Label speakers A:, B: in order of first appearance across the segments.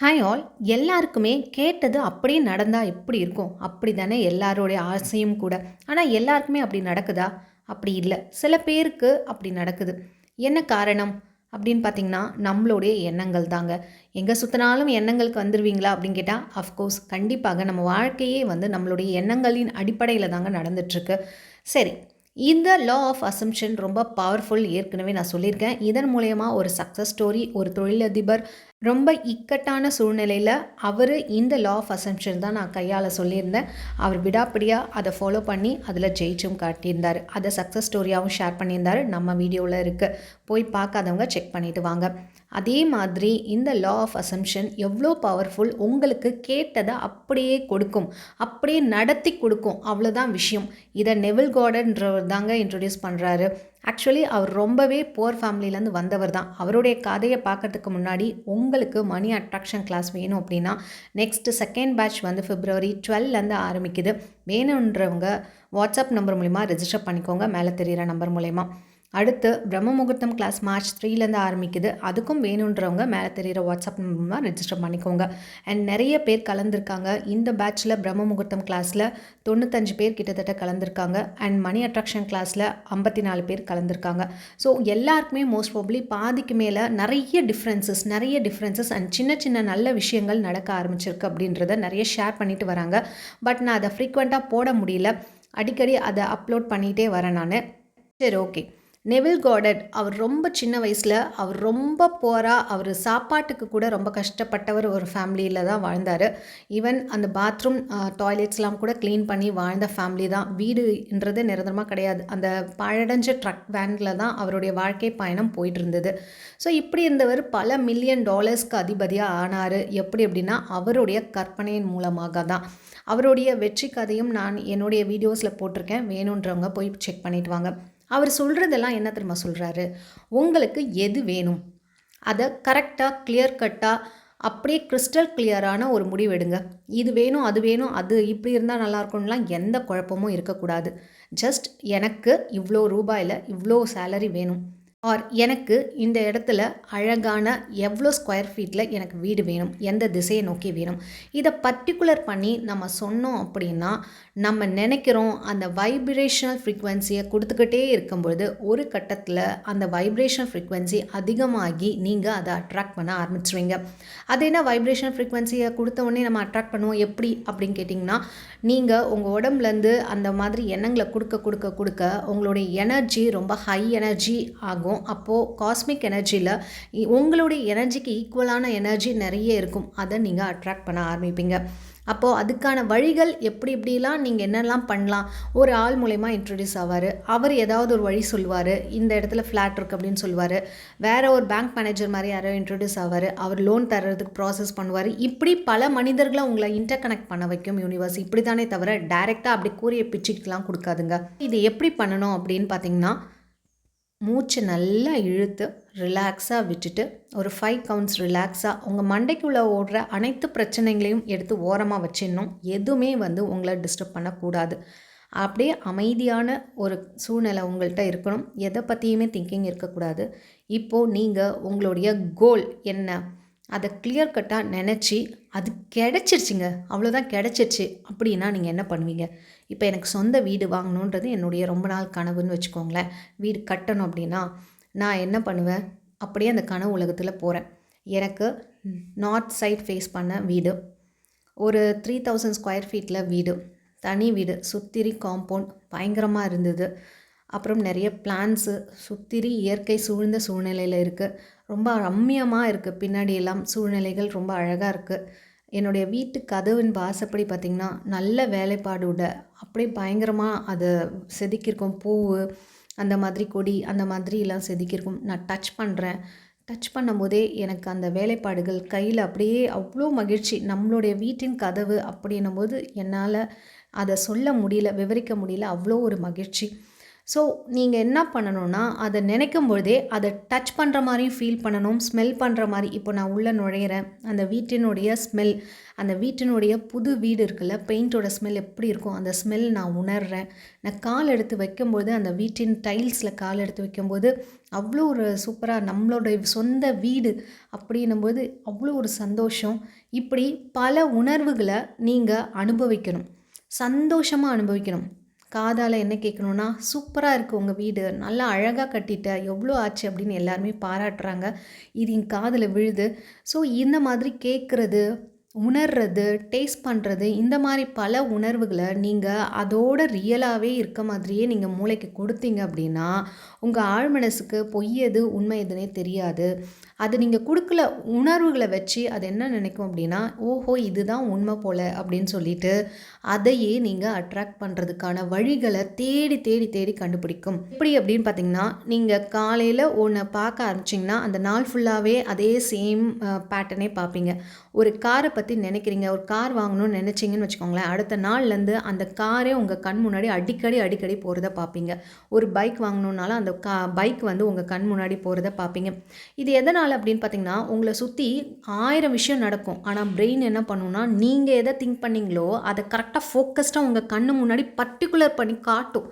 A: Hi all எல்லாருக்குமே கேட்டது அப்படியே நடந்தால் எப்படி இருக்கும்? அப்படி தானே எல்லாரோடைய ஆசையும் கூட. ஆனால் எல்லாருக்குமே அப்படி நடக்குதா? அப்படி இல்லை. சில பேருக்கு அப்படி நடக்குது. என்ன காரணம்? அப்படின்னு பார்த்தீங்கன்னா நம்மளுடைய எண்ணங்கள் தாங்க. எங்கே சுற்றினாலும் எண்ணங்களுக்கு வந்துடுவீங்களா அப்படின்னு கேட்டால் அஃப்கோர்ஸ் கண்டிப்பாக நம்ம வாழ்க்கையே வந்து நம்மளுடைய எண்ணங்களின் அடிப்படையில் தாங்க நடந்துட்டுருக்கு. சரி இந்த லா ஆஃப் அசம்ஷன் ரொம்ப பவர்ஃபுல் ஏற்கனவே நான் சொல்லியிருக்கேன். இதன் மூலயமா ஒரு சக்ஸஸ் ஸ்டோரி ஒரு தொழிலதிபர் ரொம்ப இக்கட்டான சூழ்நிலையில் அவர் இந்த லா ஆஃப் அசம்ஷன் தான் நான் கையால் சொல்லியிருந்தேன். அவர் விடாப்பிடியாக அதை ஃபாலோ பண்ணி அதில் ஜெயிச்சும் காட்டியிருந்தார். அதை சக்ஸஸ் ஸ்டோரியாகவும் ஷேர் பண்ணியிருந்தார். நம்ம வீடியோவில் இருக்குது போய் பார்க்காதவங்க செக் பண்ணிவிட்டு வாங்க. அதே மாதிரி இந்த லா ஆஃப் அசம்ஷன் எவ்வளோ பவர்ஃபுல் உங்களுக்கு கேட்டதை அப்படியே கொடுக்கும். அப்படியே நடத்தி கொடுக்கும். அவ்வளோதான் விஷயம். இதை நெவில் கார்டன்றவர் தாங்க இன்ட்ரடியூஸ் பண்ணுறாரு ஆக்சுவலி அவர் ரொம்பவே புவர் ஃபேமிலியிலேருந்து வந்தவர் தான். அவருடைய கதையை பார்க்கறதுக்கு முன்னாடி உங்களுக்கு மணி அட்ராக்ஷன் கிளாஸ் வேணும் அப்படின்னா நெக்ஸ்ட்டு செகண்ட் பேட்ச் வந்து ஃபிப்ரவரி டுவெல்லேருந்து ஆரம்பிக்குது. வேணுன்றவங்க வாட்ஸ்அப் நம்பர் மூலிமா ரெஜிஸ்டர் பண்ணிக்கோங்க. மேலே தெரிகிற நம்பர் மூலயமா. அடுத்து பிரம்ம முகூர்த்தம் கிளாஸ் மார்ச் த்ரீலேருந்து ஆரம்பிக்குது. அதுக்கும் வேணுன்றவங்க மேலே தெரிகிற வாட்ஸ்அப் மூலமாக ரெஜிஸ்டர் பண்ணிக்கோங்க. அண்ட் நிறைய பேர் கலந்துருக்காங்க. இந்த பேட்சில் பிரம்ம முகூர்த்தம் கிளாஸில் தொண்ணூத்தஞ்சு பேர் கிட்டத்தட்ட கலந்துருக்காங்க. அண்ட் மணி அட்ராக்ஷன் கிளாஸில் ஐம்பத்தி நாலு பேர் கலந்துருக்காங்க. ஸோ எல்லாருக்குமே மோஸ்ட் ப்ராப்ளி பாதிக்கு மேலே நிறைய டிஃப்ரென்சஸ் நிறைய டிஃப்ரென்சஸ் அண்ட் சின்ன சின்ன நல்ல விஷயங்கள் நடக்க ஆரம்பிச்சிருக்கு அப்படின்றத நிறைய ஷேர் பண்ணிட்டு வராங்க. பட் நான் அதை ஃப்ரீக்வெண்ட்டாக போட முடியல. அடிக்கடி அதை அப்லோட் பண்ணிகிட்டே வரேன் நான். சரி ஓகே நெவில் கார்டட் அவர் ரொம்ப சின்ன வயசில் அவர் ரொம்ப போராக அவர் சாப்பாட்டுக்கு கூட ரொம்ப கஷ்டப்பட்டவர் ஒரு ஃபேமிலியில் தான் வாழ்ந்தார். ஈவன் அந்த பாத்ரூம் டாய்லெட்ஸ்லாம் கூட க்ளீன் பண்ணி வாழ்ந்த ஃபேமிலி தான். வீடுன்றது நிரந்தரமாக கிடையாது. அந்த பழடைஞ்ச ட்ரக் வேனில் தான் அவருடைய வாழ்க்கை பயணம் போயிட்டு இருந்தது ஸோ இப்படி இருந்தவர் பல மில்லியன் டாலர்ஸ்க்கு அதிபதியாக ஆனார். எப்படி அப்படின்னா அவருடைய கற்பனையின் மூலமாக தான். அவருடைய வெற்றி கதையும் நான் என்னுடைய வீடியோஸில் போட்டிருக்கேன். வேணுன்றவங்க போய் செக் பண்ணிட்டு வாங்க. அவர் சொல்கிறதெல்லாம் என்ன தெரியுமா சொல்கிறாரு உங்களுக்கு எது வேணும்? அதை கரெக்டாக கிளியர் கட்டாக அப்படியே கிறிஸ்டல் கிளியரான ஒரு முடிவு எடுங்க. இது வேணும் அது வேணும் அது இப்படி இருந்தால் நல்லாயிருக்கும்லாம் எந்த குழப்பமும் இருக்கக்கூடாது. ஜஸ்ட் எனக்கு இவ்வளோ ரூபாயில் இவ்வளோ சேலரி வேணும். ஆர் எனக்கு இந்த இடத்துல அழகான எவ்வளோ ஸ்கொயர் ஃபீட்டில் எனக்கு வீடு வேணும்? எந்த திசையை நோக்கி வேணும்? இதை பர்டிகுலர் பண்ணி நம்ம சொன்னோம் அப்படின்னா நம்ம நினைக்கிறோம் அந்த வைப்ரேஷனல் ஃப்ரீக்வன்சியை கொடுத்துக்கிட்டே இருக்கும்பொழுது ஒரு கட்டத்தில் அந்த வைப்ரேஷனல் ஃப்ரீக்வன்சி அதிகமாகி நீங்கள் அதை அட்ராக்ட் பண்ண ஆரம்பிச்சுருவீங்க. அது என்ன வைப்ரேஷனல் ஃப்ரீக்வன்சியை கொடுத்த உடனே நம்ம அட்ராக்ட் பண்ணுவோம்? எப்படி அப்படின்னு கேட்டிங்கன்னா நீங்கள் உங்கள் உடம்புலேருந்து அந்த மாதிரி எண்ணங்களை கொடுக்க கொடுக்க கொடுக்க உங்களுடைய எனர்ஜி ரொம்ப ஹை எனர்ஜி ஆகும். ஆகும் அப்போது காஸ்மிக் எனர்ஜியில் உங்களுடைய எனர்ஜிக்கு ஈக்குவலான எனர்ஜி நிறைய இருக்கும். அதை நீங்கள் அட்ராக்ட் பண்ண ஆரம்பிப்பீங்க. அப்போது அதுக்கான வழிகள் எப்படி எப்படிலாம் நீங்கள் என்னெல்லாம் பண்ணலாம்? ஒரு ஆள் மூலயமா இன்ட்ரடியூஸ் ஆவார். அவர் ஏதாவது ஒரு வழி சொல்லுவார் இந்த இடத்துல ஃப்ளாட் இருக்குது அப்படின்னு சொல்லுவார் வேறு ஒரு பேங்க் மேனேஜர் மாதிரி யாரோ இன்ட்ரடியூஸ் ஆவார். அவர் லோன் தர்றதுக்கு ப்ராசஸ் பண்ணுவார். இப்படி பல மனிதர்களை உங்களை இன்டர் கனெக்ட் பண்ண வைக்கும் யூனிவர்ஸ் இப்படி தானே தவிர டைரெக்டாக அப்படி கூறிய பிச்சுக்கெலாம் கொடுக்காதுங்க. இது எப்படி பண்ணணும் அப்படின்னு பார்த்தீங்கன்னா மூச்சு நல்லா இழுத்து ரிலாக்ஸாக விட்டுட்டு ஒரு ஃபைவ் கவுண்ட்ஸ் ரிலாக்ஸாக உங்கள் மண்டைக்குள்ளே ஓடுற அனைத்து பிரச்சனைகளையும் எடுத்து ஓரமாக வச்சிடணும். எதுவுமே வந்து உங்களை டிஸ்டர்ப் பண்ணக்கூடாது. அப்படியே அமைதியான ஒரு சூழ்நிலை உங்கள்கிட்ட இருக்கணும். எதை பற்றியுமே திங்கிங் இருக்கக்கூடாது. இப்போது நீங்கள் உங்களுடைய கோல் என்ன? அதை கிளியர் கட்டாக நினச்சி அது கிடச்சிருச்சிங்க. அவ்வளோதான் கிடச்சிருச்சு. அப்படின்னா நீங்கள் என்ன பண்ணுவீங்க? இப்போ எனக்கு சொந்த வீடு வாங்கணுன்றது என்னுடைய ரொம்ப நாள் கனவுன்னு வச்சுக்கோங்களேன். வீடு கட்டணும் அப்படின்னா நான் என்ன பண்ணுவேன்? அப்படியே அந்த கனவு உலகத்தில் போகிறேன் எனக்கு நார்த் சைட் ஃபேஸ் பண்ண வீடு ஒரு த்ரீ தௌசண்ட் ஸ்கொயர் ஃபீட்டில் வீடு தனி வீடு சுத்திரி காம்பவுண்ட் பயங்கரமாக இருந்தது. அப்புறம் நிறைய பிளான்ஸு சுத்திரி இயற்கை சூழ்ந்த சூழ்நிலையில் இருக்குது ரொம்ப ரம்மியமாக இருக்குது பின்னாடி எல்லாம் சூழ்நிலைகள் ரொம்ப அழகாக இருக்குது என்னுடைய வீட்டு கதவின் வாசப்படி பார்த்திங்கன்னா நல்ல வேலைப்பாடோட அப்படியே பயங்கரமாக அதை செதுக்கியிருக்கும். பூ அந்த மாதிரி கொடி அந்த மாதிரிலாம் செதுக்கியிருக்கும். நான் டச் பண்ணுறேன் டச் பண்ணும்போதே எனக்கு அந்த வேலைப்பாடுகள் கையில் அப்படியே அவ்வளோ மகிழ்ச்சி. நம்மளுடைய வீட்டின் கதவு அப்படின்னும் போது என்னால் அதை சொல்ல முடியல விவரிக்க முடியல. அவ்வளோ ஒரு மகிழ்ச்சி. ஸோ நீங்கள் என்ன பண்ணணும்னா அதை நினைக்கும் பொழுதே அதை டச் பண்ணுற மாதிரியும் ஃபீல் பண்ணணும் ஸ்மெல் பண்ணுற மாதிரி. இப்போ நான் உள்ளே நுழையிறேன். அந்த வீட்டினுடைய ஸ்மெல் அந்த வீட்டினுடைய புது வீடு இருக்குல்ல பெயிண்டோட ஸ்மெல் எப்படி இருக்கும் அந்த ஸ்மெல் நான் உணர்கிறேன் நான் கால் எடுத்து வைக்கும்போது அந்த வீட்டின் டைல்ஸில் கால் எடுத்து வைக்கும்போது அவ்வளோ ஒரு சூப்பராக நம்மளோட சொந்த வீடு அப்படின்னும்போது அவ்வளோ ஒரு சந்தோஷம். இப்படி பல உணர்வுகளை நீங்கள் அனுபவிக்கணும். சந்தோஷமாக அனுபவிக்கணும். காதால் என்ன கேட்கணுன்னா சூப்பராக இருக்குது உங்கள் வீடு. நல்லா அழகாக கட்டிட்ட. எவ்வளோ ஆச்சு? அப்படின்னு எல்லாருமே பாராட்டுறாங்க. இது என் காதில் விழுது. ஸோ இந்த மாதிரி கேட்குறது உணர்றது டேஸ்ட் பண்ணுறது இந்த மாதிரி பல உணர்வுகளை நீங்கள் அதோட ரியலாகவே இருக்க மாதிரியே நீங்கள் மூளைக்கு கொடுத்தீங்க அப்படின்னா உங்கள் ஆழ்மனசுக்கு பொய் எது உண்மை எதுனே தெரியாது. அது நீங்கள் கொடுக்கல உணர்வுகளை வச்சு அது என்ன நினைக்கும் அப்படின்னா ஓஹோ இதுதான் உண்மை போல் அப்படின்னு சொல்லிட்டு அதையே நீங்கள் அட்ராக்ட் பண்ணுறதுக்கான வழிகளை தேடி தேடி தேடி கண்டுபிடிக்கும். எப்படி அப்படின்னு பார்த்தீங்கன்னா நீங்கள் காலையில் ஒன்று பார்க்க ஆரம்பிச்சிங்கன்னா அந்த நாள் ஃபுல்லாகவே அதே சேம் பேட்டர்னே பார்ப்பீங்க. ஒரு காரை பற்றி நினைக்கிறீங்க ஒரு கார் வாங்கணும்னு நினச்சிங்கன்னு வச்சுக்கோங்களேன் அடுத்த நாள்லேருந்து அந்த காரே உங்கள் கண் முன்னாடி அடிக்கடி அடிக்கடி போகிறத பார்ப்பீங்க ஒரு பைக் வாங்கணுன்னாலும் அந்த கா பைக் வந்து உங்கள் கண் முன்னாடி போகிறத பார்ப்பீங்க இது எதனால் அப்படின்னு பார்த்தீங்கன்னா உங்களை சுற்றி ஆயிரம் விஷயம் நடக்கும். ஆனால் பிரெயின் என்ன பண்ணுன்னா நீங்கள் எதை திங்க் பண்ணீங்களோ அதை கரெக்டாக ஃபோக்கஸ்டாக உங்கள் கண்ணு முன்னாடி பர்டிகுலர் பண்ணி காட்டும்.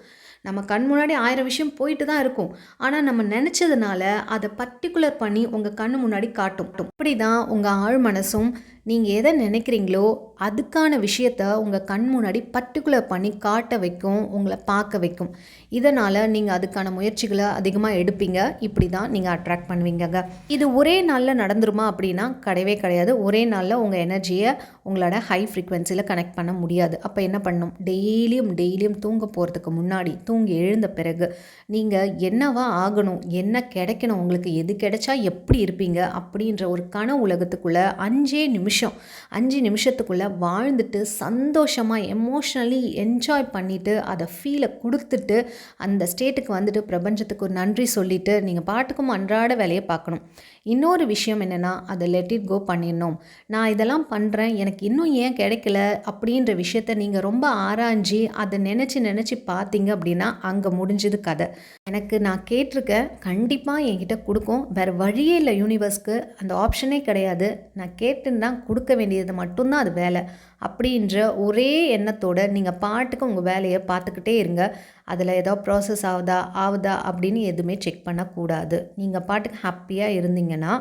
A: நம்ம கண் முன்னாடி ஆயிரம் விஷயம் போயிட்டு தான் இருக்கும். ஆனால் நம்ம நினச்சதுனால அதை பர்டிகுலர் பண்ணி உங்கள் கண்ணு முன்னாடி காட்டும். அப்படி தான் உங்கள் ஆழ் மனசும் நீங்கள் எதை நினைக்கிறீங்களோ அதுக்கான விஷயத்த உங்கள் கண் முன்னாடி பர்டிகுலர் பண்ணி காட்ட வைக்கும் உங்களை பார்க்க வைக்கும். இதனால் நீங்கள் அதுக்கான முயற்சிகளை அதிகமாக எடுப்பீங்க. இப்படி தான் நீங்கள் அட்ராக்ட் பண்ணுவீங்க இது ஒரே நாளில் நடந்துருமா அப்படின்னா கிடையவே கிடையாது. ஒரே நாளில் உங்கள் எனர்ஜியை உங்களோட ஹை ஃப்ரீக்வன்சியில் கனெக்ட் பண்ண முடியாது. அப்போ என்ன பண்ணணும் டெய்லியும் டெய்லியும் தூங்க போகிறதுக்கு முன்னாடி தூங்கி எழுந்த பிறகு நீங்கள் என்னவா ஆகணும்? என்ன கிடைக்கணும்? உங்களுக்கு எது கிடைச்சா எப்படி இருப்பீங்க? அப்படின்ற ஒரு கன உலகத்துக்குள்ளே அஞ்சே நிமிஷம் நிமிஷம். அஞ்சு நிமிஷத்துக்குள்ளே வாழ்ந்துட்டு சந்தோஷமாக எமோஷ்னலி என்ஜாய் பண்ணிவிட்டு அதை ஃபீலை கொடுத்துட்டு அந்த ஸ்டேட்டுக்கு வந்துட்டு பிரபஞ்சத்துக்கு ஒரு நன்றி சொல்லிவிட்டு நீங்கள் பாட்டுக்கும் அன்றாட வேலையை பார்க்கணும். இன்னொரு விஷயம் என்னென்னா அதை லெட் இட் கோ பண்ணிடணும். நான் இதெல்லாம் பண்ணுறேன் எனக்கு இன்னும் ஏன் கிடைக்கல அப்படின்ற விஷயத்த நீங்கள் ரொம்ப ஆராய்ஞ்சி அதை நினச்சி நினச்சி பார்த்தீங்க அப்படின்னா அங்கே முடிஞ்சது கதை. எனக்கு நான் கேட்டிருக்கேன் கண்டிப்பாக என்கிட்ட கொடுக்கும். வேறு வழியே இல்லை யூனிவர்ஸ்க்கு அந்த ஆப்ஷனே கிடையாது. நான் கேட்டுன்னு தான் கொடுக்க வேண்டியது மட்டும்தான் அது வேலை. அப்படின்ற ஒரே எண்ணத்தோடு நீங்கள் பாட்டுக்கு உங்கள் வேலையை பார்த்துக்கிட்டே இருங்க. அதில் ஏதோ ப்ராசஸ் ஆகுதா ஆகுதா அப்படின்னு எதுவுமே செக் பண்ணக்கூடாது. நீங்கள் பாட்டுக்கு ஹாப்பியாக இருந்தீங்கன்னா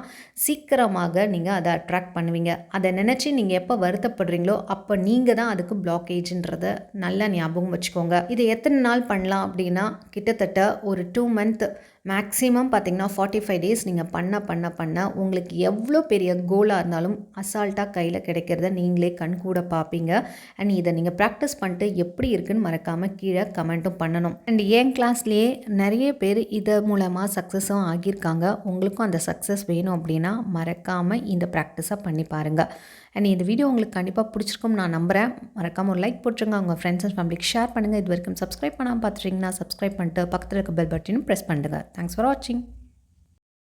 A: சீக்கிரமாக நீங்கள் அதை அட்ராக்ட் பண்ணுவீங்க. அதை நினச்சி நீங்கள் எப்போ வருத்தப்படுறீங்களோ அப்போ நீங்கள் தான் அதுக்கு பிளாக்கேஜ்ன்றத நல்லா ஞாபகம் வச்சுக்கோங்க. இதை எத்தனை நாள் பண்ணலாம் அப்படின்னா கிட்டத்தட்ட ஒரு டூ மந்த் மேக்ஸிமம் பார்த்திங்கன்னா ஃபார்ட்டி ஃபைவ் டேஸ் நீங்கள் பண்ண பண்ண பண்ண உங்களுக்கு எவ்வளோ பெரிய கோலாக இருந்தாலும் அசால்ட்டாக கையில் கிடைக்கிறத நீங்களே கண்கூட பார்ப்பீங்க. அண்ட் இதை நீங்கள் ப்ராக்டிஸ் பண்ணிட்டு எப்படி இருக்குன்னு மறக்காமல் கீழே கமெண்ட்டும் பண்ண பண்ணணும். அண்ட் என் கிளாஸ்லேயே நிறைய பேர் இதை மூலமாக சக்ஸஸும் ஆகியிருக்காங்க. உங்களுக்கும் அந்த சக்ஸஸ் வேணும் அப்படின்னா மறக்காமல் இந்த ப்ராக்டிஸை பண்ணி பாருங்கள் அண்ட் இந்த வீடியோ உங்களுக்கு கண்டிப்பாக பிடிச்சிருக்கும் நான் நம்புகிறேன் மறக்காமல் ஒரு லைக் போட்டுருங்க. உங்கள் ஃப்ரெண்ட்ஸ் அண்ட் ஃபேமிலிக்கு ஷேர் பண்ணுங்கள் இது வரைக்கும் சப்ஸ்கிரைப் பண்ணாமல் பார்த்துட்டிங்கன்னா சப்ஸ்கிரைப் பண்ணிட்டு பக்கத்தில் இருக்க பெல் பட்டனும் ப்ரெஸ் பண்ணுங்கள் தேங்க்ஸ் ஃபார் வாட்சிங்